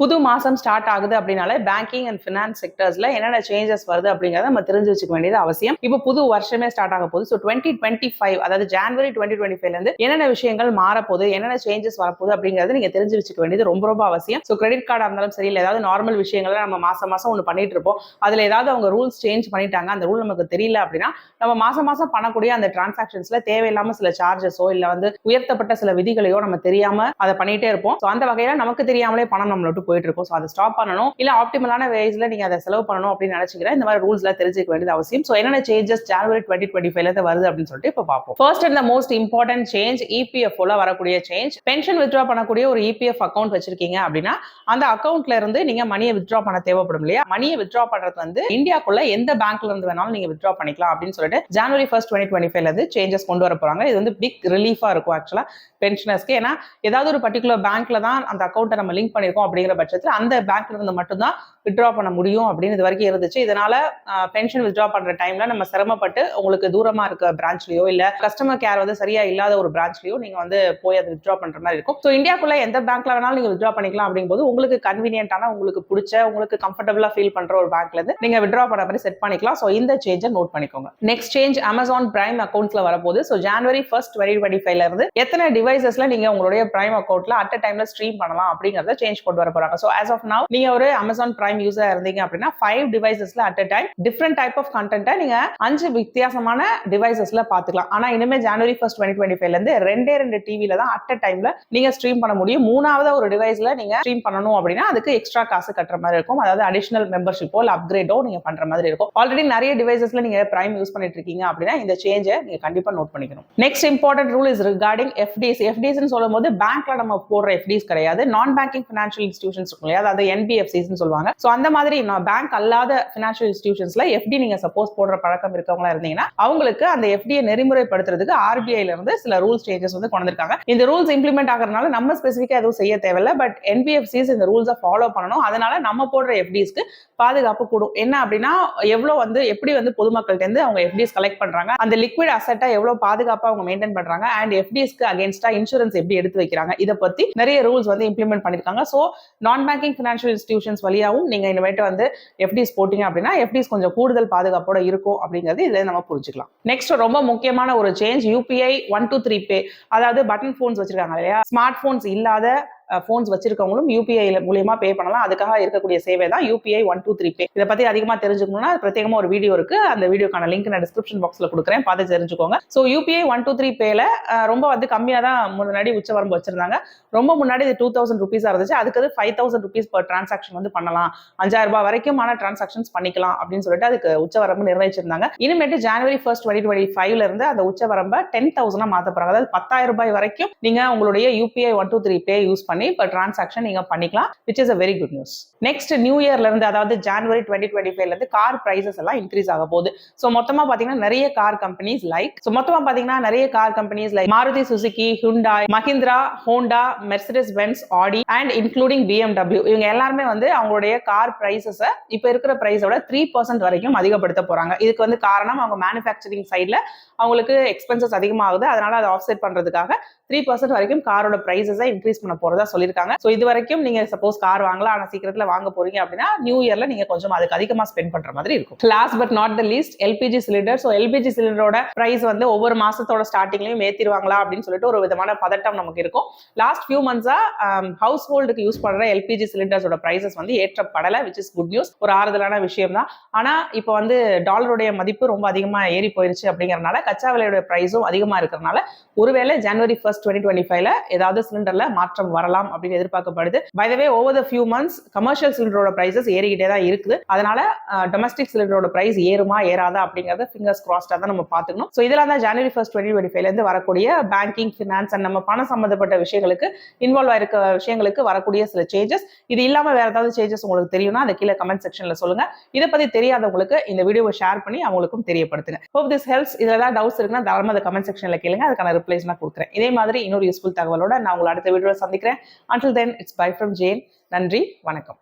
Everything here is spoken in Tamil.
புது மாதம் ஸ்டார்ட் ஆகுது அப்படின்னாலே பேங்கிங் அண்ட் ஃபினான்ஸ் செக்டர்ஸ்ல என்னென்ன சேஞ்சஸ் வருது அப்படிங்கிறத நம்ம தெரிஞ்சு வச்சுக்க வேண்டியது அவசியம். இப்போ புது வருஷமே ஸ்டார்ட் ஆக போகுது. ஸோ டுவெண்ட்டி டுவெண்ட்டி ஃபைவ் அதாவது ஜான்வரி டுவெண்ட்டி டுவெண்ட்டி ஃபைவ்லருந்து என்னென்ன விஷயங்கள் மாறப்போகுது என்னென்ன சேஞ்சஸ் வரப்போகுது அப்படிங்கிறது நீங்க தெரிஞ்சு வச்சுக்க வேண்டியது ரொம்ப ரொம்ப அவசியம். ஸோ கிரெடிட் கார்டாக இருந்தாலும் சரி இல்லை ஏதாவது நார்மல் விஷயங்களை நம்ம மாசம் மாசம் ஒன்று பண்ணிட்டு இருப்போம். அதுல ஏதாவது அவங்க ரூல்ஸ் சேஞ்ச் பண்ணிட்டாங்க அந்த ரூல் நமக்கு தெரியல அப்படின்னா நம்ம மாசம் மாசம் பண்ணக்கூடிய அந்த டிரான்சாக்ஷன்ஸ்ல தேவையில்லாம சில சார்ஜஸோ இல்லை வந்து உயர்த்தப்பட்ட சில விதிகளையோ நம்ம தெரியாம அதை பண்ணிட்டே இருப்போம். ஸோ அந்த வகையில நமக்கு தெரியாமலே பணம் நம்மளோட போயிட்டு இருக்கும் ஸோ அதை ஸ்டாப் பண்ணணும். இல்ல ஆப்டிமலான வேஸ்ல நீங்க அதை செலவு பண்ணணும் அப்படின்னு நினைச்சுக்கிறேன் இந்த மாதிரி ரூல்ஸ் எல்லாம் தெரிஞ்சுக்க வேண்டியது அவசியம். ஸோ என்னென்ன சேஞ்சஸ் ஜனவரி டுவெண்ட்டி டுவெண்ட்டி ஃபைவ்ல வருது அப்படின்னு சொல்லிட்டு இப்போ பார்ப்போம். First and the most important change இபிஎஃப்ல வரக்கூடிய சேஞ்ச் பென்ஷன் வித்ட்ரா பண்ணக்கூடிய ஒரு இபிஎஃப் அக்கௌண்ட் வச்சிருக்கீங்க அப்படின்னா அந்த அக்கௌண்ட்ல இருந்து நீங்க மணியை வித்ட்ரா பண்ண தேவைப்படும் இல்லையா? மணியை வித்ட்ரா பண்றது வந்து இந்தியாக்குள்ள எந்த பேங்க்ல இருந்து வேணாலும் நீங்க வித்ட்ரா பண்ணிக்கலாம் அப்படின்னு சொல்லிட்டு ஜனவரி ஃபர்ஸ்ட் டுவெண்ட்டி டுவெண்ட்டி ஃபைவ்ல இருந்து சேஞ்சஸ் கொண்டு வர போறாங்க. இது வந்து பிக் ரிலீஃபா இருக்கும் ஆக்சுவலா பென்ஷனர்ஸ்க்கு ஏன்னா ஏதாவது ஒரு பர்டிகுலர் பேங்க்ல தான் அந்த அக்கௌண்ட்டை நம்ம லிங்க் பண்ணிருக்கோம் அப்படிங்கிற பட்சத்தில் அந்த பேங்க்ல இருந்து மட்டும்தான் வித்ட்ரா பண்ண முடியும் அப்படின்னு இது வரைக்கும் இருந்துச்சு. இதனால பென்ஷன் வித்ட்ரா பண்ற டைம்ல நம்ம சிரமப்பட்டு உங்களுக்கு தூரமா இருக்க பிரான்ச்லயோ இல்ல கஸ்டமர் கேர் வந்து சரியா இல்லாத ஒரு பிரான்ச்லயோ நீங்க வந்து போய் அதை வித்ட்ரா பண்ற மாதிரி இருக்கும். ஸோ இந்தியாக்குள்ள எந்த பேங்க்ல வேணாலும் நீங்க வித்ட்ரா பண்ணிக்கலாம் அப்படிங்கும்போது உங்களுக்கு கன்வீனியன்டான உங்களுக்கு பிடிச்ச உங்களுக்கு கம்ஃபர்டபுளா ஃபீல் பண்ற ஒரு பேங்க்ல இருந்து நீங்க வித்ட்ரா பண்ண மாதிரி செட் பண்ணிக்கலாம். ஸோ இந்த சேஞ்சை நோட் பண்ணிக்கோங்க. நெக்ஸ்ட் சேஞ்ச் அமேசான் பிரைம் அக்கௌண்ட்ஸ்ல வரப்போகுது. So January first twenty twenty ஃபைவ்ல இருந்து எத்தனை டிவைசஸ்ல நீங்க உங்களுடைய பிரைம் அக்கௌண்ட்ல அட் டைம்ல ஸ்ட்ரீம் பண்ணலாம் அப்படிங்கறத சேஞ்ச் கொண்டு வர போறாங்க. ஸோ ஆஸ் ஆஃப் நவ் நீங்க ஒரு அமேசான் பிரைம் யூசர் இருந்தீங்க அப்படின்னா five டிவைசஸ்ல at a time different type of கண்டென்ட்டை நீங்க அஞ்சு வித்தியாசமான டிவைசஸ்ல பாத்துக்கலாம். ஆனா இனிமே ஜனவரி ஃபர்ஸ்ட் டுவெண்ட்டி டுவெண்ட்டி ஃபைவ்ல இருந்து ரெண்டே ரெண்டு டிவில தான் அட் அ டைம்ல நீங்க ஸ்ட்ரீம் பண்ண முடியும். மூணாவது ஒரு டிவைஸ்ல நீங்க ஸ்ட்ரீம் பண்ணணும் அப்படின்னா அதுக்கு எக்ஸ்ட்ரா காசு கட்டுற மாதிரி இருக்கும். அதாவது அடிஷனல் மெம்பர்ஷிப்போ இல்ல அப்கிரேடோ நீங்க பண்ற மாதிரி இருக்கும். ஆல்ரெடி நிறைய டிவைசஸ்ல நீங்க பிரைம் யூஸ் பண்ணிட்டு இருக்கீங்க அப்படின்னா இந்த சேஞ்சை நீங்க கண்டிப்பா நோட் பண்ணிக்கணும். Next important rule is regarding FDs FDs சொல்லும் போது பேங்க்ல நம்ம போடுற எஃப்டிஸ் கிடையாது. நான் பேங்கிங் ஃபினான்ஷியல் இன்ஸ்டியூஷன்ஸ் இருக்கும் இல்லையா அதாவது என்பிஎஃப்சிஸ்னு சொல்லுவாங்க. ஸோ அந்த மாதிரி பேங்க் அல்லாத ஃபினான்ஷியல் இன்ஸ்டியூஷன்ஸ்ல எஃப்டி நீங்க சப்போஸ் போடுற பழக்கம் இருக்கவங்களா இருந்தீங்கன்னா அவங்களுக்கு அந்த எஃப்டியை நெறிமுறைப்படுத்துறதுக்கு ஆர்பிஐல இருந்து சில ரூல்ஸ் சேஞ்சஸ் வந்து கொண்டு வந்திருக்காங்க. இந்த ரூல்ஸ் இம்ப்ளிமெண்ட் ஆகிறதுனால நம்ம ஸ்பெசிஃபிக்கா எதுவும் செய்ய தேவையில்ல. பட் என்பிஎஃப்சிஸ் இந்த ரூல்ஸை ஃபாலோ பண்ணணும். அதனால நம்ம போடுற எஃப்டிஸ்க்கு பாதுகாப்பு கூடும். என்ன அப்படின்னா எவ்வளோ வந்து எப்படி வந்து பொதுமக்கள்கிட்ட இருந்து அவங்க எஃப்டிஸ் கலெக்ட் பண்றாங்க? அந்த லிக்விட் அசட்டா எவ்வளவு பாதுகாப்பா அவங்க மெயின்டைன் பண்றாங்க? அண்ட் எஃப்டிஸ்க்கு அகேன்ஸ்டா இன்சூரன்ஸ் எப்படி எடுத்து வைக்கிறாங்க? இதை பத்தி நிறைய ரூல்ஸ் வந்து இம்ப்ளிமெண்ட் பண்ணிருக்காங்க. ஸோ நான் பேங்கிங் ஃபினான்ஷியல் இன்ஸ்டியூஷன்ஸ் வழியாகவும் நீங்கள் இனிமேட்டு வந்து எஃப்டிஸ் போட்டிங்க அப்படின்னா எஃப்டிஸ் கொஞ்சம் கூடுதல் பாதுகாப்போட இருக்கும் அப்படிங்கிறது இதில் நம்ம புரிஞ்சுக்கலாம். நெக்ஸ்ட் ரொம்ப முக்கியமான ஒரு change UPI one two three pay அதாவது பட்டன் ஃபோன்ஸ் வச்சிருக்காங்க இல்லையா? ஸ்மார்ட் ஃபோன்ஸ் இல்லாத ஃபோன்ஸ் வச்சிருக்கவங்களும் யூபிஐ மூலியமா பே பண்ணலாம். அதுக்காக இருக்கக்கூடிய சேவை தான் UPI one two three pay இதை பத்தி அதிகமா தெரிஞ்சுக்கணும்னா பிரத்யேகமா ஒரு வீடியோ இருக்கு. அந்த வீடியோக்கான லிங்க் நான் டிஸ்கிரிப்ஷன் பாக்ஸ்ல கொடுக்குறேன். பார்த்து தெரிஞ்சுக்கோங்க. So UPI one two three பேல ரொம்ப வந்து கம்மியா தான் முன்னாடி உச்சவரம்பு வச்சிருந்தாங்க. ரொம்ப முன்னாடி இது டூ தௌசண்ட் ருபீஸா இருந்துச்சு. அதுக்கு அது five thousand rupees per transaction வந்து பண்ணலாம். அஞ்சாயிரம் ரூபாய் வரைக்குமான டிரான்சாக்ஷன்ஸ் பண்ணிக்கலாம் அப்படின்னு சொல்லிட்டு அதுக்கு உச்சவரம்பு நிர்ணயிச்சிருந்தாங்க. இனிமேட்டு ஜனவரி ஃபர்ஸ்ட் டுவெண்ட்டி டுவெண்ட்டி ஃபைவ்ல இருந்து அந்த உச்சவரம்பை டென் தௌசண்டா மாத்த போறாங்க. அதாவது பத்தாயிரம் ரூபாய் வரைக்கும் நீங்க உங்களுடைய UPI one two three pay use பண்ணி இப்போ டிரான்சாக்ஷன் நீங்க பண்ணிக்கலாம் which is a very good news next new இயர்ல இருந்து அதாவது ஜனவரி டுவெண்ட்டி டுவெண்ட்டி ஃபைவ்ல இருந்து கார் ப்ரைஸஸ் எல்லாம் இன்க்ரீஸ் ஆக போகுது. ஸோ மொத்தமா பாத்தீங்கன்னா நிறைய கார் கம்பெனிஸ் லைக் ஸோ மொத்தமா பாத்தீங்கன்னா நிறைய car companies like Maruti Suzuki Hyundai Mahindra Honda Mercedes Benz Audi and including BMW இவங்க எல்லாருமே வந்து அவங்களுடைய கார் ப்ரைஸஸை இப்போ இருக்கிற பிரைஸோட த்ரீ பர்சன்ட் வரைக்கும் அதிகப்படுத்த போறாங்க. இதுக்கு வந்து காரணம் அவங்க மேனுஃபேக்சரிங் சைடில் அவங்களுக்கு எக்ஸ்பென்சஸ் அதிகமாகுது. அதனால அதை ஆஃப்செட் பண்றதுக்காக த்ரீ பர்சன்ட் வரைக்கும் காரோட ப்ரைஸஸை இன்க்ரீஸ் பண்ண தான் சொல்லியிருக்காங்க. ஸோ இது வரைக்கும் நீங்க சப்போஸ் கார் வாங்கலாம். ஆனா சீக்கிரத்தில் வாங்க போறீங்க அப்படின்னா நியூ இயர்ல நீங்க கொஞ்சம் அதுக்கு அதிகமாக ஸ்பெண்ட் பண்ற மாதிரி இருக்கும். Last but not the least LPG cylinder so LPG சிலிண்டரோட price வந்து ஒவ்வொரு மாசத்தோட ஸ்டார்டிங்லயும் ஏத்திடுவாங்களா அப்படின்னு சொல்லிட்டு ஒரு விதமான பதட்டம் நமக்கு இருக்கும். லாஸ்ட் ஃபியூ மந்த்ஸா ஹவுஸ் ஹோல்டுக்கு யூஸ் பண்ற எல்பிஜி சிலிண்டர்ஸோட பிரைசஸ் வந்து ஏற்றப்படலை விச் இஸ் குட் நியூஸ் ஒரு ஆறுதலான விஷயம் தான். ஆனா இப்போ வந்து டாலருடைய மதிப்பு ரொம்ப அதிகமா ஏறி போயிருச்சு அப்படிங்கறனால கச்சா விலையோட பிரைஸும் அதிகமா இருக்கிறனால ஒருவேளை ஜனவரி ஃபர்ஸ்ட் டுவெண்ட்டி டுவெண்ட்டி ஃபைவ்ல ஏதாவது சிலிண்டர்ல மாற்றம் வரலாம் அப்படின்னு எதிர்பார்க்கப்படுது. By over the few months commercial சிலிண்டரோட prices ஏறிக்கிட்டே தான் இருக்குது. அதனால டொமஸ்டிக் சிலிண்டரோட பிரைஸ் ஏறுமா ஏறாதா அப்படிங்கறத ஃபிங்கர்ஸ் கிராஸ்டா தான் நம்ம பாத்துக்கணும் ஸோ இதெல்லாம் தான் ஜனவரி ஃபர்ஸ்ட் டுவெண்ட்டி டுவெண்ட்டி ஃபைவ்ல இருந்து வரக்கூடிய பேங்கிங் ஃபினான்ஸ் அண்ட் நம்ம பணம் சம்பந்தப்பட்ட விஷயங்களுக்கு இன்வால்வ் ஆயிருக்க விஷயங்களுக்கு வரக்கூடிய சில சேஞ்சஸ் இது இல்லாம வேற ஏதாவது சேஞ்சஸ் உங்களுக்கு தெரியும்னா அதை கீழே கமெண்ட் செக்ஷன்ல சொல்லுங்க. இதை பத்தி தெரியாதவங்களுக்கு இந்த வீடியோவை ஷேர் பண்ணி அவங்களுக்கும் தெரியப்படுத்துங்க. ஹோப் திஸ் ஹெல்ப்ஸ் இதுல ஏதாவது டவுட்ஸ் இருக்குன்னா தாராளமாக அதை கமெண்ட் செக்ஷன்ல கேளுங்க. அதுக்கான ரிப்ளைஸ் நான் கொடுக்குறேன். இதே மாதிரி இன்னொரு யூஸ்ஃபுல் தகவலோட நான் உங்களை அடுத்த வீடியோவில் சந்திக்கிறேன். until then it's bye from Jane நன்றி வணக்கம்